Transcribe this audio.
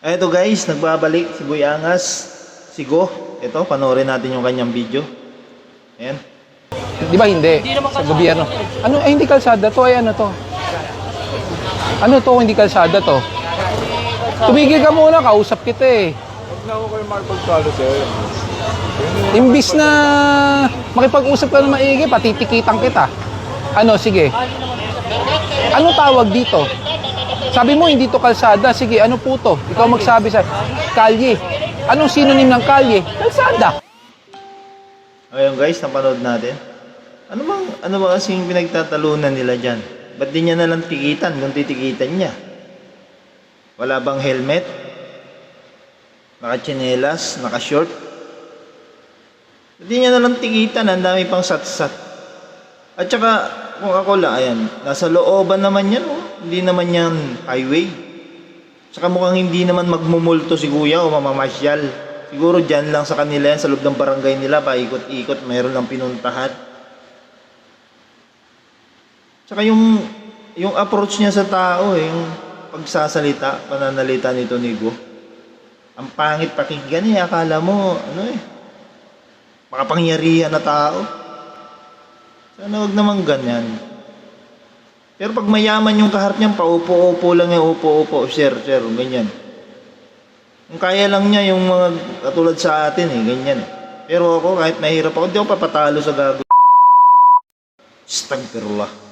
Eto guys, nagbabalik si Boy Angas, si Go. Ito, panoorin natin yung kanyang video. Ayan. Di ba hindi? Sa gobyerno. Ano, ay hindi kalsada to, ay ano to? Ano to, hindi kalsada to? Tumigil ka muna, kausap kita eh. Huwag na ako kayo makipagtalo sir. Imbis na makipag-usap ka na maigi, patitikitan kita. Ano, sige. Ano tawag dito? Sabi mo, hindi to kalsada. Sige, ano po to? Ikaw magsabi sa kalye. Anong sinonym ng kalye? Kalsada. Ayun guys, napanood natin. Ano bang, ano ba kasing pinagtatalunan nila dyan? Ba't di niya nalang tikitan kung titikitan niya? Wala bang helmet? Naka-chinelas? Naka-short? Ba't di niya nalang tikitan? Ang dami pang sat-sat. At saka, kung ako lang, ayan, nasa looban naman yan, oh. Hindi naman yan highway. Saka mukhang hindi naman magmumulto si kuya o mamamasyal. Siguro dyan lang sa kanila yan, sa loob ng barangay nila, paikot-ikot, mayroon lang pinuntahan. Saka yung, yung approach niya sa tao, eh, yung pagsasalita, pananalita nito ni Go. Ang pangit pakinggan eh, akala mo, ano eh, makapangyarihan na tao. Sana wag naman ganyan. Pero pag mayaman yung kaharap niyan, paupo-upo lang yung upo-upo, sir, sir, ganyan. Kung kaya lang niya yung mga katulad sa atin eh, ganyan. Pero ako, kahit mahirap ako, hindi ako papatalo sa gago. Stagperla.